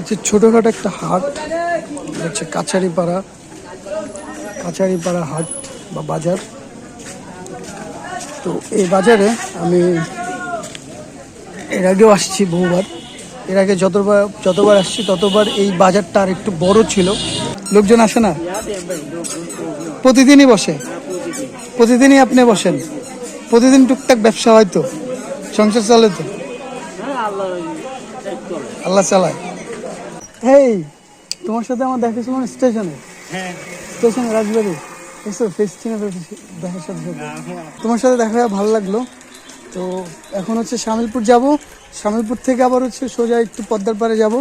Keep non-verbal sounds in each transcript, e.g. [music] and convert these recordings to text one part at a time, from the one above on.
হচ্ছে ছোটোখাটো একটা হাট হচ্ছে কাছারিপাড়া কাছারিপাড়া হাট বা বাজার। তো এই বাজারে আমি এর আগেও আসছি বহুবার। এর আগে যতবার যতবার আসছি ততবার এই বাজারটা আর একটু বড় ছিল। লোকজন আসে না? প্রতিদিনই বসে? প্রতিদিনই আপনি বসেন? প্রতিদিন টুকটাক ব্যবসা হয় তো? সংসার চলে তো? আল্লাহ চালায়। হেই তোমার সাথে আমার দেখা ছিল স্টেশনে। স্টেশনে রাজবাড়ি। এসো ফেস চিনে দেখার সাথে। তোমার সাথে দেখা হয়ে ভালো লাগল। তো এখন হচ্ছে শামিলপুর যাব। শামিলপুর থেকে আবার হচ্ছে সোজা একটু পদ্মার পাড়ে যাব।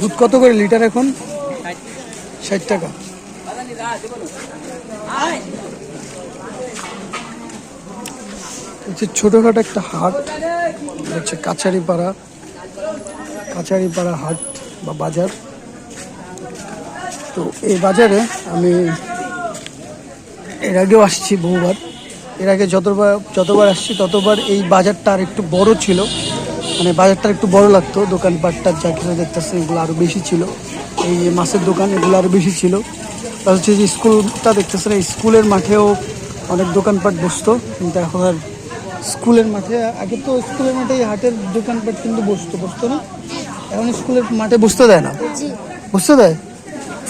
দুধ কত করে লিটার এখন? ষাট টাকা। হচ্ছে ছোটোখাটো একটা হাট হচ্ছে কাছারিপাড়া কাছারিপাড়া হাট বা বাজার। তো এই বাজারে আমি এর আগেও আসছি বহুবার। এর আগে যতবার যতবার আসছি ততবার এই বাজারটা আর একটু বড় ছিল। মানে বাজারটা একটু বড় লাগতো, দোকানপাটটা যা কিছু দেখতেছে এগুলো আরও বেশি ছিল। এই মাছের দোকান এগুলো আরও বেশি ছিল। হচ্ছে যে স্কুলটা দেখতেছেন, এই স্কুলের মাঠেও অনেক দোকানপাট বসতো, কিন্তু এখন আর স্কুলের মাঠে আগে তো স্কুলের মাঠে হাটের দোকানপাট কিন্তু বসতো বসতো না। এখন স্কুলের মাঠে বসতে দেয় না। জি। বুঝতে দেয়?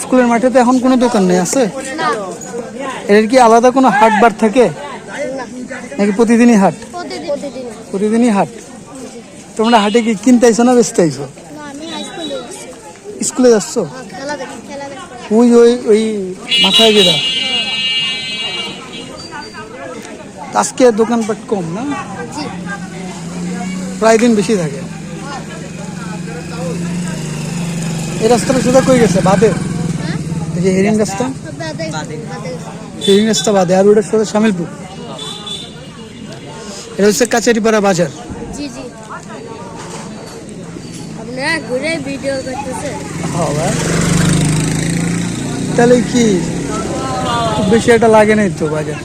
স্কুলের মাঠে তো এখন কোনো দোকান নেই আছে? এর কি আলাদা কোনো হাট বার থাকে? নাকি প্রতিদিনই হাট? প্রতিদিন। প্রতিদিন প্রতিদিনই হাট? তোমরা হাটে কি কিনতে আইছো না বেচতে আইছো? স্কুলে যাচ্ছি? হ্যাঁ, ওই ওই ওই মাথায় যেটা। আজকে দোকানপাট কম না? জি। প্রায় দিন বেশি থাকে। এই রাস্তাটা সোজা কই গেছে? বাদে হ্যাঁ? এই যে হেরিং রাস্তা? বাদে বাদে হেরিং রাস্তা বাদে আর ওটা সোজা শামিলপুর এটা হচ্ছে কাচারিপাড়া বাজার। জি জি। আপনারা ঘুরে ভিডিও করতেছেন। হ্যাঁ ভাই। তাহলে কি? খুব বেশি একটা লাগে নাই তো বাজার।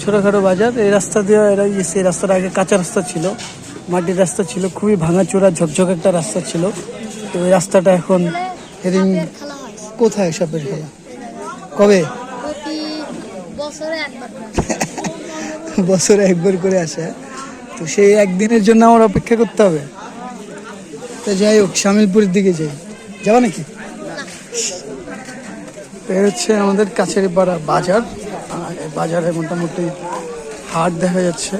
ছোটোখাটো বাজার এই রাস্তা দিয়ে এরা এই রাস্তাটা আগে কাঁচা রাস্তা ছিল মাটির রাস্তা ছিল খুবই ভাঙাচোরা ঝকঝক একটা রাস্তা ছিল। তো এই রাস্তাটা এখন এদিন কোথায় সাপের খেলা? কবে? [laughs] বছরে একবার করে। আসে। তো সেই একদিনের জন্য আমার অপেক্ষা করতে হবে। তো যাই হোক শামিলপুরের দিকে যাই। যাবা নাকি? হচ্ছে আমাদের কাছের পাড়া বাজার। বাজারে মোটামুটি হাট দেখা যাচ্ছে।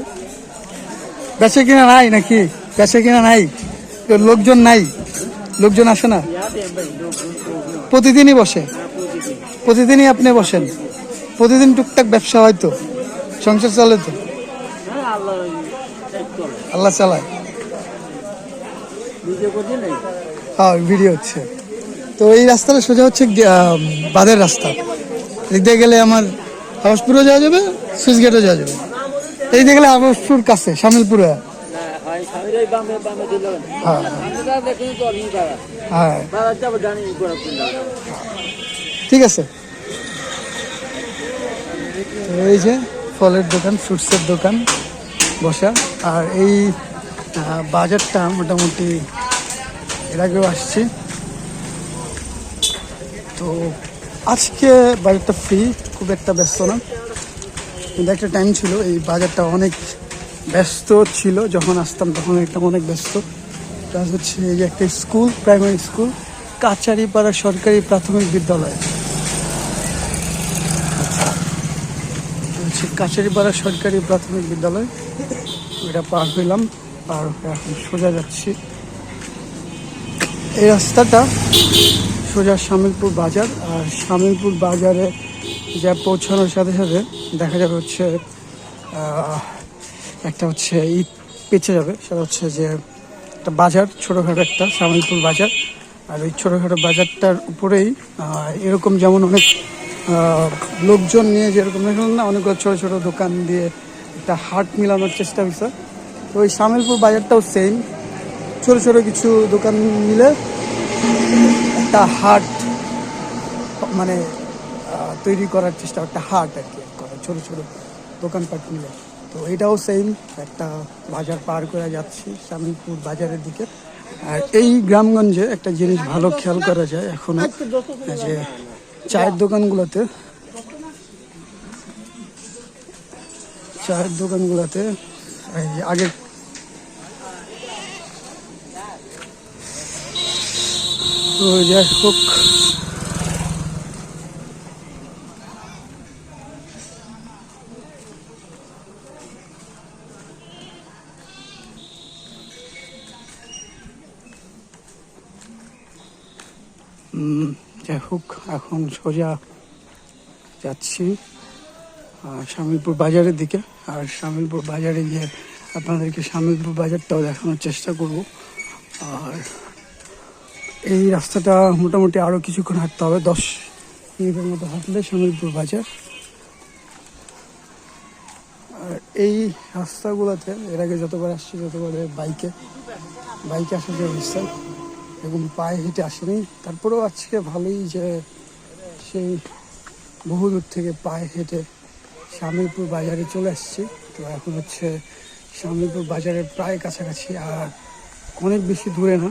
বেচে কিনা নাই নাকি? বেচে কিনা নাই? লোকজন নাই? লোকজন আসে না? প্রতিদিনই বসে? প্রতিদিনই আপনি বসেন? প্রতিদিন টুকটাক ব্যবসা হয় তো? সংসার চলে তো? আল্লাহ চালায়। হ্যাঁ ভিডিও হচ্ছে। তো এই রাস্তাটা সোজা হচ্ছে বাদের রাস্তা। দিয়ে গেলে আমার হাউসপুরও যাওয়া যাবে সুইচ গেটও যাওয়া যাবে। এই দিয়ে গেলে হাউসপুর কাছে শামিলপুরে। হ্যাঁ হ্যাঁ ঠিক আছে। এই যে ফলের দোকান ফ্রুটসের দোকান বসা। আর এই বাজারটা মোটামুটি এর আগেও আসছি। তো আজকে বাজারটা ফ্রি খুব একটা ব্যস্ত না। কিন্তু একটা টাইম ছিল, এই বাজারটা অনেক ব্যস্ত ছিল। যখন আসতাম তখন একটা অনেক ব্যস্ত। প্লাস হচ্ছে এই যে একটা স্কুল প্রাইমারি স্কুল কাচারিপাড়া সরকারি প্রাথমিক বিদ্যালয়। হচ্ছে কাছারিপাড়া সরকারি প্রাথমিক বিদ্যালয়। এটা পার হইলাম পার হয়ে এখন সোজা যাচ্ছি। এই রাস্তাটা সোজা শামিলপুর বাজার, আর শামিলপুর বাজারে যা পৌঁছানোর সাথে সাথে দেখা যাবে হচ্ছে একটা হচ্ছে ঈদ পেঁচে যাবে। সেটা হচ্ছে যে একটা বাজার, ছোটোখাটো একটা শামিলপুর বাজার। আর ওই ছোটোখাটো বাজারটার উপরেই এরকম যেমন অনেক লোকজন নিয়ে যেরকম না অনেকগুলো ছোটো ছোটো দোকান দিয়ে একটা হাট মিলানোর চেষ্টা হয়েছে। তো ওই শামিলপুর বাজারটাও সেম ছোটো ছোটো কিছু দোকান মিলে একটা হাট মানে তৈরি করার চেষ্টা, একটা হাট আর কি করা, ছোটো ছোটো দোকানপাট মিলে তো এটাও সেম একটা বাজার পার করে যাচ্ছি শামিলপুর বাজারের দিকে। আর এই গ্রামগঞ্জে একটা জিনিস ভালো খেয়াল করা যায় এখনও যে চায়ের দোকানগুলোতে। চায়ের দোকানগুলোতে আগে তো যাই হোক। যাই হোক, এখন সোজা যাচ্ছি শামিলপুর বাজারের দিকে। আর শামিলপুর বাজারে গিয়ে আপনাদেরকে শামিলপুর বাজারটাও দেখানোর চেষ্টা করব। আর এই রাস্তাটা মোটামুটি আরও কিছুক্ষণ হাঁটতে হবে, দশ মিনিটের মতো হাঁটলে শামিলপুর বাজার। আর এই রাস্তাগুলোতে, এর আগে যতবার আসছি যতবার বাইকে বাইকে আসার যে অবস্থা এরকম পায়ে হেঁটে আসেনি। তারপরেও আজকে ভালোই যে সেই বহু দূর থেকে পায়ে হেঁটে শামিলপুর বাজারে চলে আসছি তো এখন হচ্ছে শামিলপুর বাজারের প্রায় কাছাকাছি আর অনেক বেশি দূরে না,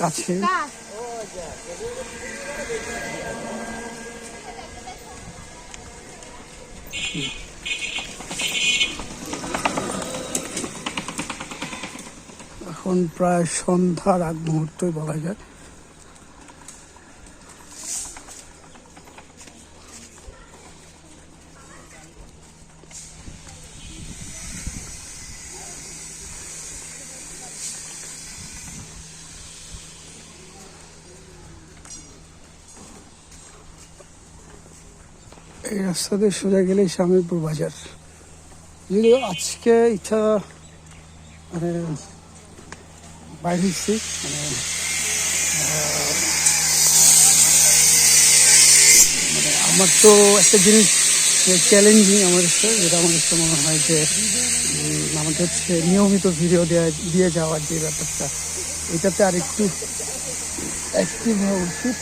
কাছে। এখন প্রায় সন্ধ্যার আগ মুহূর্তই বলা যায়। এই রাস্তা দিয়ে সোজা গেলেই শামিলপুর বাজার। যদিও আজকে ইচ্ছা মানে বাইরে এসেছি। মানে মানে আমার তো একটা জিনিস চ্যালেঞ্জিং আমার কাছে, যেটা আমার কাছে মনে হয় যে আমাদের হচ্ছে নিয়মিত ভিডিও দেওয়া দিয়ে যাওয়ার যে ব্যাপারটা, এটাতে আর একটু অ্যাক্টিভ হওয়া উচিত।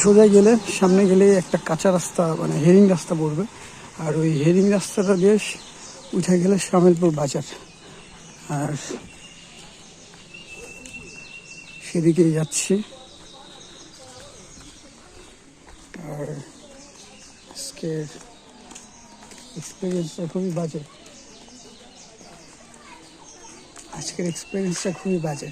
সোজা গেলে, সামনে গেলে একটা কাঁচা রাস্তা মানে হেরিং রাস্তা পড়বে। আর ওই হেরিং রাস্তাটা দিয়ে উঠে গেলে শামিলপুর বাজার। আর সেদিকেই যাচ্ছি। আর আজকের এক্সপিরিয়েন্সটা খুবই বাজে। আজকের এক্সপিরিয়েন্সটা খুবই বাজে।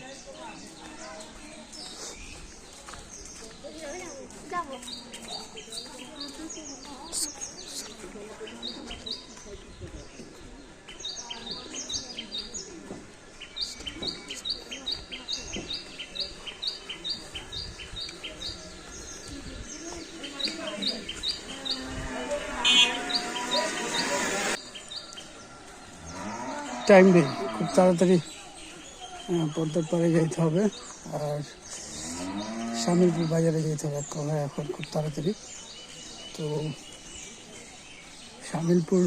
টাইম নেই। খুব তাড়াতাড়ি পদ্মার পাড়ে যেতে হবে। আর স্বামীপুর বাজারে যেতে হবে এখন খুব তাড়াতাড়ি। তো শামিলপুর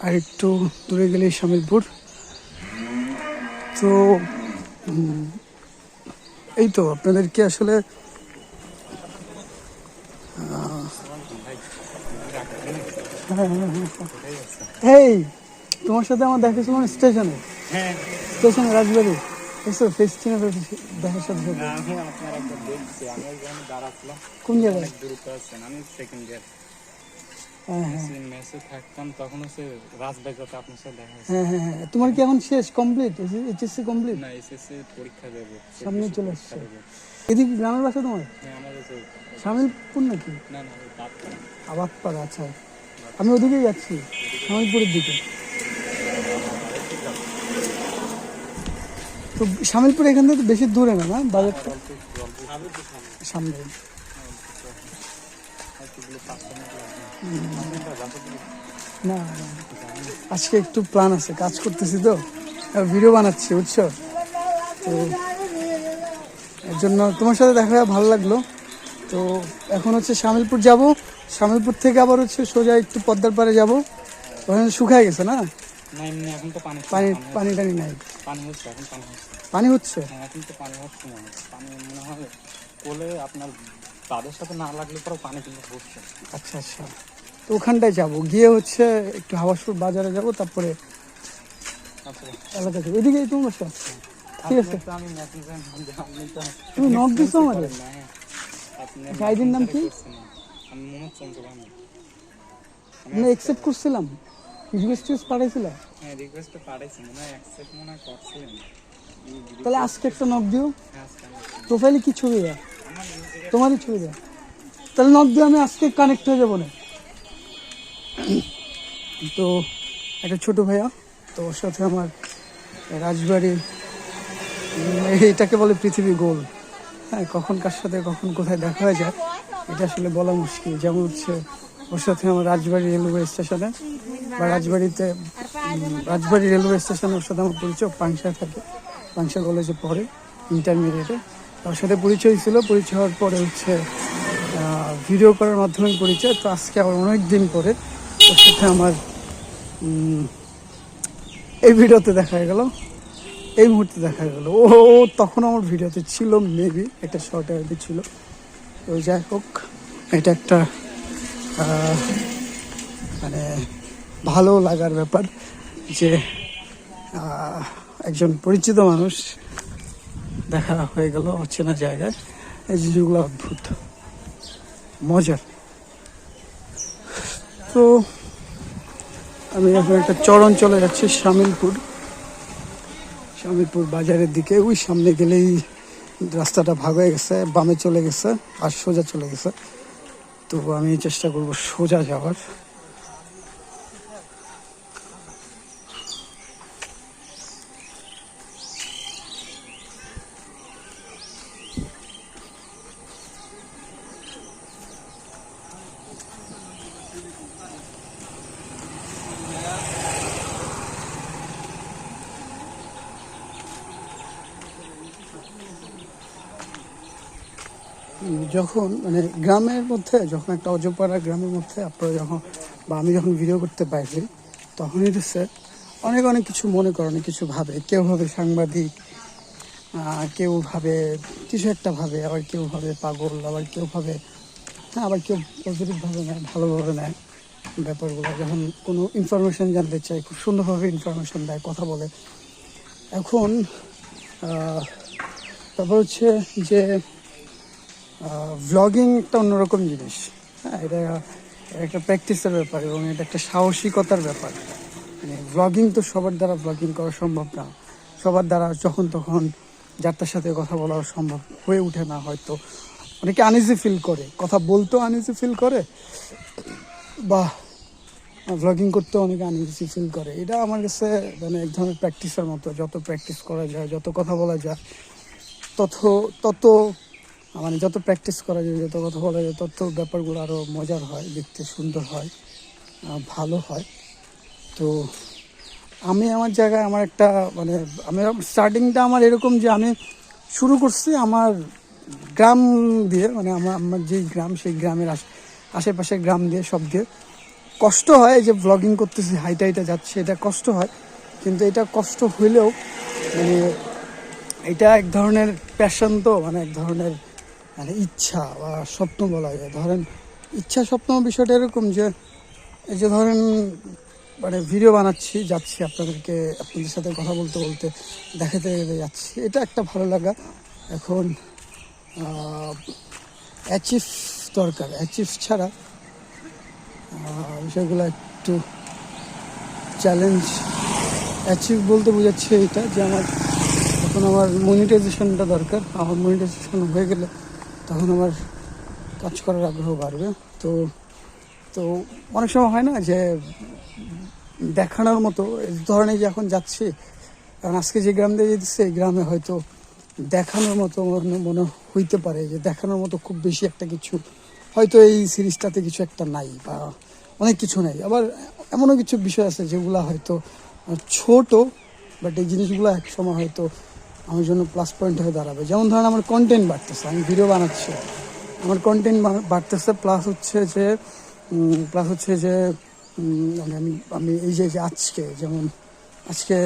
আর একটু দূরে গেলেই শামিলপুর তো এই তো আপনাদেরকে আসলে আহ, হ্যাঁ হ্যাঁ হ্যাঁ। এই তোমার সাথে আমার দেখা ছিল স্টেশনে। হ্যাঁ। স্টেশনে রাজবাড়ি। এসো ফেস চিনে ফেলেছি দেখার সাথে সাথে। আমি আপনার একবার দেখছি। আমি কোন জায়গায়? দূরত্ব আছেন আমি সেকেন্ড ইয়ার হ্যাঁ হ্যাঁ। সাথে দেখা হ্যাঁ তোমার কি এখন শেষ কমপ্লিট এইচএসসি কমপ্লিট না এসএসসি পরীক্ষা দেবো। সামনে চলে আসছে। এদিকে গ্রামের বাসা তোমার? হ্যাঁ শামিলপুর নাকি? না না আবাদপাড়া আচ্ছা। আমি ওদিকেই যাচ্ছি শামিলপুরের দিকে। তো শামিলপুর এখান থেকে তো বেশি দূরে না না? বাজারটা সামনে না। আজকে একটু প্ল্যান আছে কাজ করতেছি তো। ভিডিও বানাচ্ছি বুঝছ? তো এর জন্য তোমার সাথে দেখা ভালো লাগল। তো এখন হচ্ছে শামিলপুর যাব। শামিলপুর থেকে আবার হচ্ছে সোজা একটু পদ্মার পারে যাব। ওখানে শুকায় গেছে না? পানি পানি টানি নাই। পানি হচ্ছে এখন পানি হচ্ছে। পানি হচ্ছে? হ্যাঁ এখন তো পানি হওয়ার সময় পানি মনে হয় কোলে আপনার তাদের সাথে না লাগলে পরে পানি কিন্তু পড়ছে আচ্ছা আচ্ছা। তো ওখানটায় যাব। গিয়ে হচ্ছে একটু হাওয়াসপুর বাজারে যাব তারপরে আচ্ছা। এলাকা থেকে বাসা ঠিক আছে। তুমি দিছো আমারে? না, হ্যাঁ। নাম কি? আমি অ্যাকসেপ্ট করছিলাম। রিকোয়েস্ট টিকোয়েস্ট পাঠাইছিলাম হ্যাঁ রিকোয়েস্ট পাঠাইছি মনে হয় অ্যাকসেপ্ট মনে হয় করছিলেন। তাহলে আজকে একটা নক দিও। প্রোফাইলে কি ছবি দেয়? তোমারই ছবি দেয়। তাহলে নক দিয়ে আমি আজকে কানেক্ট হয়ে যাব না। তো একটা ছোট ভাইয়া, তো ওর সাথে আমার রাজবাড়ি, এটাকে বলে পৃথিবী গোল। হ্যাঁ কখন কার সাথে কখন কোথায় দেখা হয়ে যায়, এটা আসলে বলা মুশকিল। যেমন হচ্ছে ওর সাথে আমার রাজবাড়ি রেলওয়ে স্টেশনে বা রাজবাড়িতে রাজবাড়ি রেলওয়ে স্টেশনে ওর সাথে আমার পরিচয়, পাংশায় থাকে। পাংশা কলেজে পড়ে ইন্টারমিডিয়েটে তার সাথে পরিচয় ছিল, পরিচয় হওয়ার পরে হচ্ছে ভিডিও করার মাধ্যমে পরিচয়। তো আজকে আবার অনেক দিন পরে ওর সাথে আমার এই ভিডিওতে দেখা গেল। এই মুহূর্তে দেখা গেল। ও তখন আমার ভিডিওতে ছিল মেবি একটা শর্ট আইডি ছিল। তো যাই হোক, এটা একটা মানে ভালো লাগার ব্যাপার যে একজন পরিচিত মানুষ। দেখা হয়ে গেল অচেনা জায়গায়। এই জিনিসগুলো অদ্ভুত। মজার। তো আমি এখন একটা চরণ চলে যাচ্ছি শামিলপুর শামিলপুর বাজারের দিকে। ওই সামনে গেলেই রাস্তাটা ভাগ হয়ে গেছে, বামে চলে গেছে আর সোজা চলে গেছে। তো আমি চেষ্টা করব সোজা যাওয়ার। যখন মানে গ্রামের মধ্যে, যখন একটা অজপাড়া গ্রামের মধ্যে আপনারা যখন, বা আমি যখন ভিডিও করতে বাইরে তখনই হচ্ছে অনেক অনেক কিছু মনে করে, অনেক কিছু ভাবে। কেউ ভাবে সাংবাদিক কেউ ভাবে কিছু একটা ভাবে, আবার কেউ ভাবে পাগল, আবার কেউ ভাবে হ্যাঁ আবার কেউ পজিটিভভাবে নেয়, ভালোভাবে নেয় ব্যাপারগুলো। যখন কোনো ইনফরমেশন জানতে চায়, খুব সুন্দরভাবে ইনফরমেশন দেয়, কথা বলে। এখন তারপর হচ্ছে যে ভ্লগিং একটা অন্যরকম জিনিস। হ্যাঁ এটা একটা প্র্যাকটিসের ব্যাপার এবং এটা একটা সাহসিকতার ব্যাপার। মানে ভ্লগিং তো সবার দ্বারা ভ্লগিং করা সম্ভব না। সবার দ্বারা যখন তখন যাত্রার সাথে কথা বলা সম্ভব হয়ে ওঠে না হয়তো। অনেকে আনইজি ফিল করে। কথা বলতেও আনইজি ফিল করে। বা ভ্লগিং করতে অনেকে আনইজি ফিল করে। এটা আমার কাছে মানে এক ধরনের প্র্যাকটিসের মতো। যত প্র্যাকটিস করা যায়, যত কথা বলা যায়, তত তত মানে যত প্র্যাকটিস করা যায়, যত কথা বলা যায়, তত ব্যাপারগুলো আরও মজার হয়, দেখতে সুন্দর হয় ভালো হয়। তো আমি আমার জায়গায় আমার একটা মানে আমি স্টার্টিংটা আমার এরকম যে আমি শুরু করছি আমার গ্রাম দিয়ে মানে আমার আমার যেই গ্রাম, সেই গ্রামের আশ- আশেপাশের গ্রাম দিয়ে সব দিয়ে। কষ্ট হয় যে ব্লগিং করতেছি, হাইটা হাইটা যাচ্ছে, এটা কষ্ট হয়। কিন্তু এটা কষ্ট হইলেও মানে এটা এক ধরনের প্যাশন তো মানে এক ধরনের মানে ইচ্ছা বা স্বপ্ন বলা যায়। ধরেন, ইচ্ছা স্বপ্ন বিষয়টা এরকম যে, এই যে ধরেন মানে ভিডিও বানাচ্ছি, যাচ্ছি আপনাদেরকে, আপনাদের সাথে কথা বলতে বলতে দেখাতে যাচ্ছি। এটা একটা ভালো লাগা। এখন অ্যাচিভ দরকার। অ্যাচিভ ছাড়া বিষয়গুলো একটু চ্যালেঞ্জ অ্যাচিভ বলতে বোঝাচ্ছে এটা যে আমার, এখন আমার মনিটাইজেশনটা দরকার। আমার মনিটাইজেশন হয়ে গেলে তখন আমার কাজ করার আগ্রহ বাড়বে। তো তো অনেক সময় হয় না যে দেখানোর মতো ধরনের যে এখন যাচ্ছি, কারণ আজকে যে গ্রাম দিয়ে যেতেছে এই গ্রামে হয়তো দেখানোর মতো মনে হইতে পারে যে দেখানোর মতো খুব বেশি একটা কিছু। হয়তো এই সিরিজটাতে কিছু একটা নাই বা অনেক কিছু নাই। আবার এমনও কিছু বিষয় আছে যেগুলো হয়তো ছোট, বাট এই জিনিসগুলো এক সময় হয়তো আমার জন্য প্লাস পয়েন্ট হয়ে দাঁড়াবে। যেমন ধরেন আমার কন্টেন্ট বাড়তেছে, আমি ভিডিও বানাচ্ছি। আমার কন্টেন্ট বাড়তেছে প্লাস হচ্ছে যে প্লাস হচ্ছে যে মানে আমি আমি এই যে আজকে, যেমন আজকে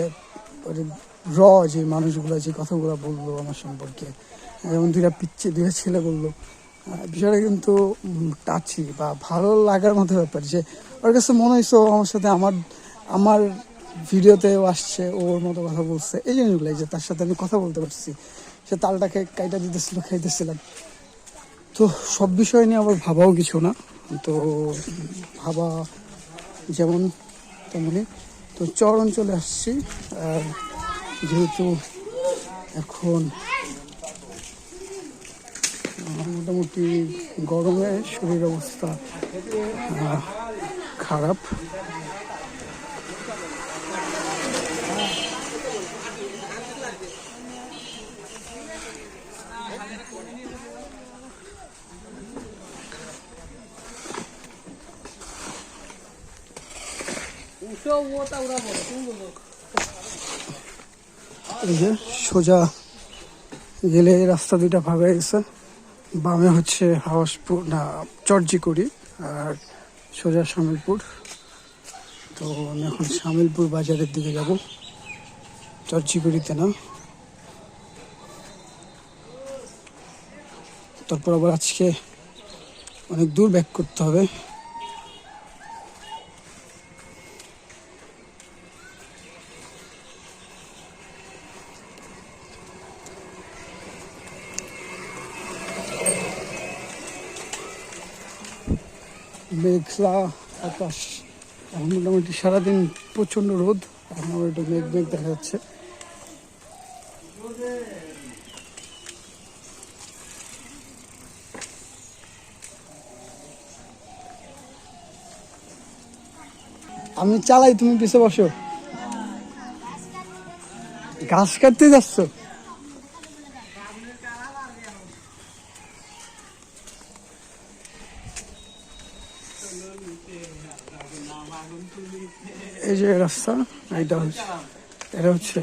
র যে মানুষগুলো যে কথাগুলো বলল আমার সম্পর্কে, যেমন দুইটা পিচ্ছি দুইটা ছেলে বলল বিষয়টা কিন্তু টাচি বা ভালো লাগার মতো ব্যাপার যে, ওর কাছে মনে হয়েছে আমার সাথে আমার আমার ভিডিওতেও আসছে ওর মতো কথা বলছে। এই জিনিসগুলো যে তার সাথে আমি কথা বলতে পারছি সে তালটাকে কাইটা দিতেছিল, খাইতেছিলাম। তো সব বিষয় নিয়ে আবার ভাবাও কিছু না। তো ভাবা যেমন তেমনি তো চর অঞ্চলে আসছি, আর যেহেতু এখন মোটামুটি গরমে শরীর অবস্থা খারাপ। যে সোজা গেলে রাস্তা দুইটা ভাগ গেছে। বামে হচ্ছে হাওয়াসপুর না, চরজিকুড়ি আর সোজা শামিলপুর। তো আমি এখন শামিলপুর বাজারের দিকে যাব। চরজিকুড়িতে না। তারপর আবার আজকে অনেক দূর ব্যাক করতে হবে। মেঘলা আকাশ। এখন মোটামুটি সারাদিন প্রচণ্ড রোদ। এখন আবার একটু মেঘ মেঘ দেখা যাচ্ছে। আমি চালাই, তুমি পিছে বসো। ঘাস কাটতে যাচ্ছ? এই যে রাস্তা এটা হচ্ছে এটা হচ্ছে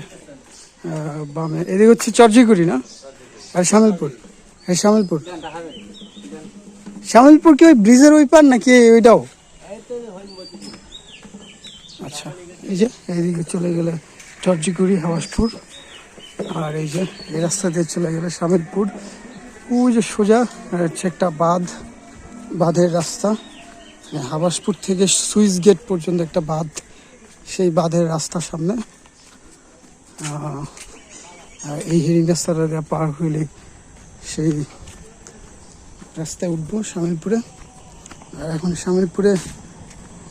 বামে, এদিকে হচ্ছে চর্জিগুড়ি না? আর শামিলপুর এই শামিলপুর শামিলপুর কি ওই ব্রিজের ওই পার নাকি ওইটাও? আচ্ছা এই যে, এইদিকে চলে গেলে চর্জিগুড়ি হাওয়াসপুর। আর এই যে, এই রাস্তা দিয়ে চলে গেলে শামিলপুর ওই যে সোজা হচ্ছে একটা বাঁধ, বাঁধের রাস্তা। হাবাসপুর থেকে সুইচ গেট পর্যন্ত একটা বাঁধ, সেই বাঁধের রাস্তার সামনে। এই হিরিং রাস্তাটা পার হইলে সেই রাস্তায় উঠবো শামিলপুরে। আর এখন শামিলপুরে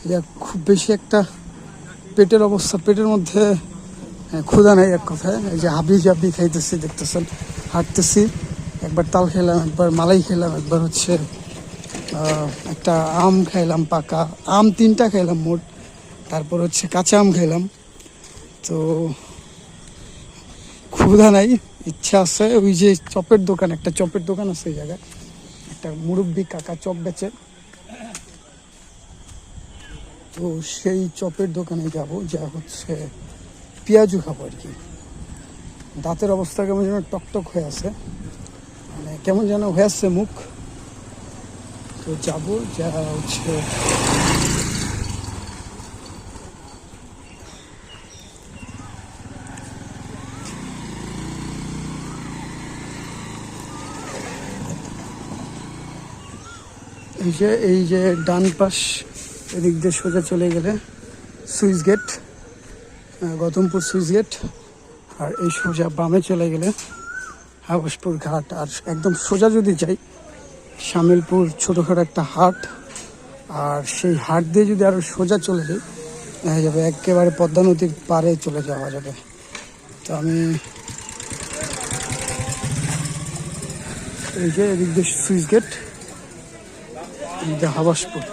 ইয়া খুব বেশি একটা পেটের অবস্থা, পেটের মধ্যে ক্ষুধা নেই এক কথায়। এই যে হাবি জাবি খাইতেছি, দেখতেছেন, হাঁটতেছি। একবার তাল খেলাম, একবার মালাই খেলাম, একবার হচ্ছে একটা আম খাইলাম, পাকা আম তিনটা খাইলাম মোট। তারপর হচ্ছে কাঁচা আম খাইলাম। তো ক্ষুধা নাই, ইচ্ছা আছে, ওই যে চপের দোকান, একটা চপের দোকান আছে ওই জায়গায়। একটা মুরব্বি কাকা চপ বেচে। তো সেই চপের দোকানে যাব, যা হচ্ছে পেঁয়াজু খাব আর কি। দাঁতের অবস্থা কেমন যেন টকটক হয়ে আছে। মানে কেমন যেন হয়ে আসছে মুখ। তো যাব, যা হচ্ছে। এই যে এই যে ডান পাশ, এদিক দিয়ে সোজা চলে গেলে switch gate Gautampur switch gate, আর এই সোজা বামে চলে গেলে হাবসপুর ঘাট। আর একদম সোজা যদি যাই শামিলপুর ছোটোখাটো একটা হাট। আর সেই হাট দিয়ে যদি আরও সোজা চলে যাই, দেখা যাবে একেবারে পদ্মা নদীর পারে চলে যাওয়া যাবে। তো আমি এই যে এদিক দিয়ে সুইচ গেট হাবাসপুর।